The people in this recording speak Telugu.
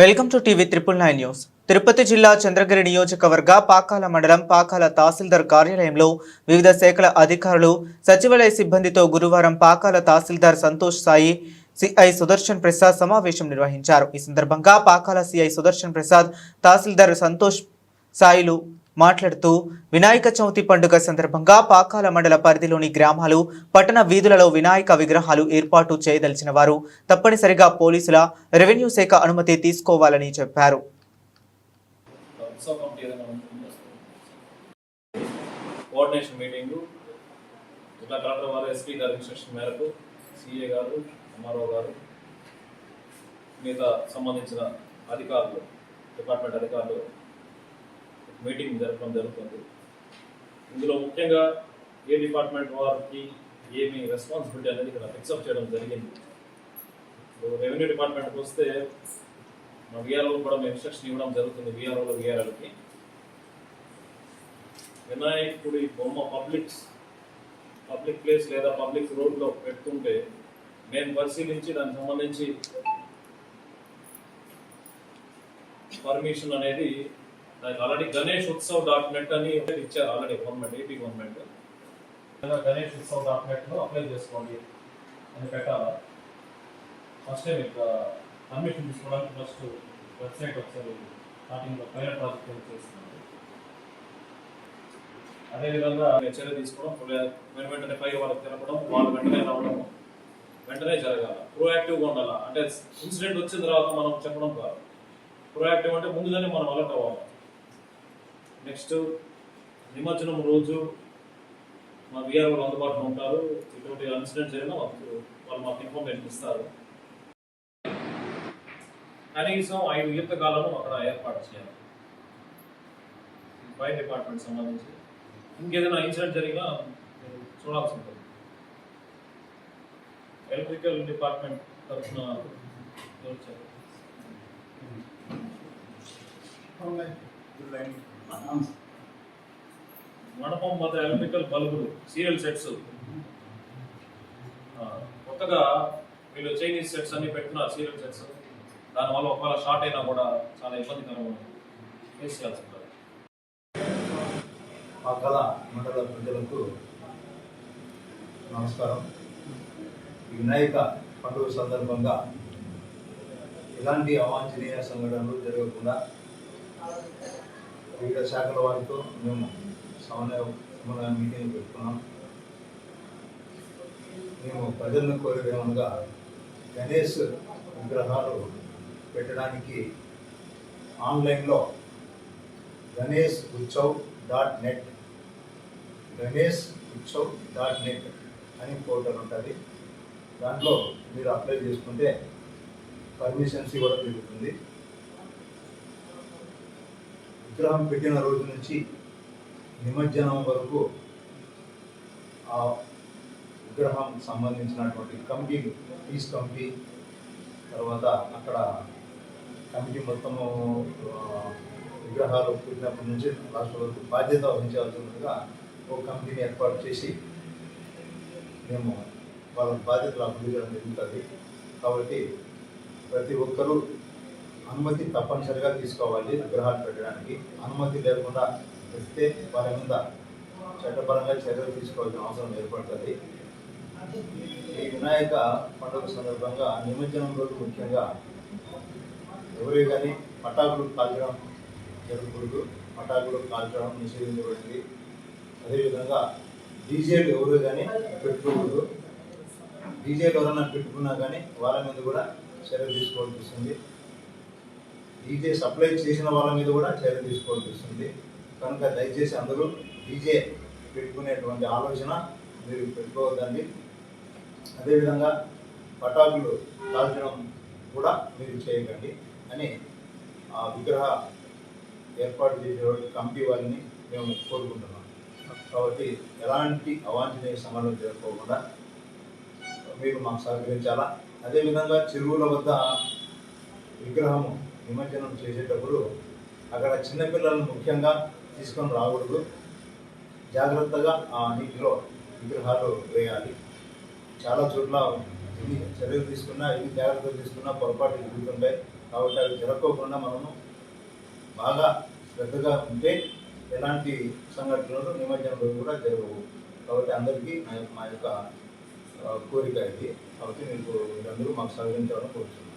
Welcome to TV triple nine news. Tirupati జిల్లా చంద్రగిరి నియోజకవర్గ పాకాల మండలం పాకాల తహసీల్దార్ కార్యాలయంలో వివిధ శాఖల అధికారులు సచివాలయ సిబ్బందితో గురువారం పాకాల తహసీల్దార్ సంతోష్ సాయి సిఐ సుదర్శన్ ప్రసాద్ సమావేశం నిర్వహించారు. ఈ సందర్భంగా పాకాల సిఐ సుదర్శన్ ప్రసాద్ తహసీల్దార్ సంతోష్ సాయిలు మాట్లాడుతూ వినాయక చవితి పండుగ సందర్భంగా పాకాల మండల పరిధిలోని గ్రామాలు పట్టణ వీధులలో వినాయక విగ్రహాలు ఏర్పాటు చేయదలిచిన వారు తప్పనిసరిగా పోలీసుల రెవెన్యూ శాఖ అనుమతి తీసుకోవాలని చెప్పారు. కోఆర్డినేషన్ మీటింగ్ జిల్లా కలెక్టర్ వారు ఎస్పీ గారి ఇన్స్ట్రక్షన్ మేరకు సిఏ గారు ఎంఆర్ఓ గారు మిగతా సంబంధించిన అధికారులు డిపార్ట్మెంట్ అధికారులు మీటింగ్ జరపడం జరుగుతుంది. ఇందులో ముఖ్యంగా ఏ డిపార్ట్మెంట్ వారికి ఏమి రెస్పాన్సిబిలిటీ అనేది ఇక్కడ ఫిక్సప్ చేయడం జరిగింది. ఇప్పుడు రెవెన్యూ డిపార్ట్మెంట్కి వస్తే మా విఆర్ఓ కూడా మేము ఇన్స్ట్రక్షన్ ఇవ్వడం జరుగుతుంది విఆర్ఓలో విఆర్ఓలకి వినాయకుడి బొమ్మ పబ్లిక్స్ పబ్లిక్ ప్లేస్ లేదా పబ్లిక్ రోడ్లో పెడుతుంటే మేము పరిశీలించి దానికి సంబంధించి పర్మిషన్ అనేది దానికి already Ganesh Utsav dot net అని ఇచ్చారు already government AP government Ganesh Utsav dot నెట్లో అప్లై చేసుకోండి అని పెట్టాలా? ఫస్ట్ టైం ఇక పర్మిషన్ తీసుకోవడానికి ఫస్ట్ వెబ్సైట్ ఒకసారి స్టార్టింగ్లో పైలట్ ప్రాజెక్ట్ ఏమి చేస్తున్నాం అదేవిధంగా చర్య తీసుకోవడం వెను వెంటనే పై వాళ్ళకి తెలపడం వాళ్ళు వెంటనే రావడం వెంటనే జరగాల. ప్రోయాక్టివ్గా ఉండాలి? అంటే ఇన్సిడెంట్ వచ్చిన తర్వాత మనం చెప్పడం కాదు. ప్రోయాక్టివ్ అంటే ముందుగానే మనం అలర్ట్ అవ్వాలి. నెక్స్ట్ నిమజ్జనం రోజు మా విఆర్ వాళ్ళు అందుబాటులో ఉంటారు. ఇటువంటి ఇన్సిడెంట్ జరిగినా మాకు వాళ్ళు మాకు ఇన్ఫర్మేషన్ ఇస్తారు. కనీసం ఐదు ఈత కాలను అక్కడ ఏర్పాటు చేయాలి. ఫైర్ డిపార్ట్మెంట్ సంబంధించి. ఇంకేదైనా ఇన్సిడెంట్ జరిగినా మీరు చూడాల్సి ఉంటుంది. ఎలక్ట్రికల్ డిపార్ట్మెంట్ తరఫున మండపం మత ఎలక్ట్రికల్ బల్బులు సీరియల్ సెట్స్. కొత్తగా వీళ్ళు చైనీస్ సెట్స్ అన్ని పెట్టుకున్నారు సీరియల్ సెట్స్. దానివల్ల ఒకవేళ షార్ట్ అయినా కూడా చాలా ఇబ్బందికరం ఫేస్ చేయాల్సి ఉంటుంది పక్కల మండల ప్రజలకు నమస్కారం. ఈ వినాయక పండుగ సందర్భంగా ఎలాంటి అవాంఛనీయ సంఘటనలు జరగకుండా వివిధ శాఖల వారితో మేము సమన్వయ సమన్వయ మీటింగ్ పెట్టుకున్నాం. మేము ప్రజలను కోరేదేమనగా గణేష్ విగ్రహాలు పెట్టడానికి ఆన్లైన్లో Ganesh Utsav dot net Ganesh Utsav dot net అని పోర్టల్ ఉంటుంది. దాంట్లో మీరు అప్లై చేసుకుంటే పర్మిషన్స్ ఇవ్వడం జరుగుతుంది. విగ్రహం పెట్టిన రోజు నుంచి నిమజ్జనం వరకు ఆ విగ్రహం సంబంధించినటువంటి కమిటీ పీస్ కమిటీ తర్వాత అక్కడ కమిటీ మొత్తము విగ్రహాలు పుట్టినప్పటి నుంచి లాస్ట్ వరకు బాధ్యత వహించాల్సిందిగా ఒక కమిటీని ఏర్పాటు చేసి మేము వాళ్ళ బాధ్యతలు అభివృద్ధి జరుగుతుంది. కాబట్టి ప్రతి ఒక్కరూ అనుమతి తప్పనిసరిగా తీసుకోవాలి విగ్రహాలు పెట్టడానికి. అనుమతి లేకుండా పెడితే వారి మీద చట్టపరంగా చర్యలు తీసుకోవాల్సిన అవసరం ఏర్పడుతుంది. ఈ వినాయక పండుగ సందర్భంగా నిమజ్జనం రోజు ముఖ్యంగా ఎవరే కానీ పటాకులు కాల్చడం జరగకూడదు. పటాకులు కాల్చడం నిషేధించబడింది. అదేవిధంగా డీజేలు ఎవరు కానీ పెట్టుకోకూడదు. డీజేలు ఎవరైనా పెట్టుకున్నా కానీ వాళ్ళ మీద కూడా చర్య తీసుకోవాల్సి వస్తుంది. డీజే సప్లై చేసిన వాళ్ళ మీద కూడా చర్య తీసుకోవాల్సి వస్తుంది. కనుక దయచేసి అందరూ డీజే పెట్టుకునేటువంటి ఆలోచన మీరు పెట్టుకోవద్దండి. అదేవిధంగా పటాకులు కాల్చడం కూడా మీరు చేయకండి అని ఆ విగ్రహ ఏర్పాటు చేసే కమిటీ వారిని మేము కోరుకుంటున్నాం. కాబట్టి ఎలాంటి అవాంఛనీయ సంఘటనలు జరగకోకుండా మీరు మాకు సహకరించాలా? అదేవిధంగా చెరువుల వద్ద విగ్రహము నిమజ్జనం చేసేటప్పుడు అక్కడ చిన్నపిల్లలను ముఖ్యంగా తీసుకొని రాకూడదు. జాగ్రత్తగా ఆ నీటిలో విగ్రహాలు వేయాలి. చాలా చోట్ల ఎన్ని చర్యలు తీసుకున్నా ఎన్ని జాగ్రత్తలు తీసుకున్నా పొరపాటు జరుగుతుంటాయి. కాబట్టి అవి జరగకోకుండా మనము బాగా శ్రద్ధగా ఉంటే ఎలాంటి సంఘటనలు నిమజ్జనం కూడా జరగవు. కాబట్టి అందరికీ మా యొక్క- మా యొక్క కోరిక ఇది. కాబట్టి మీకు మీరందరూ మాకు సహకరించాలని కోరుతున్నాను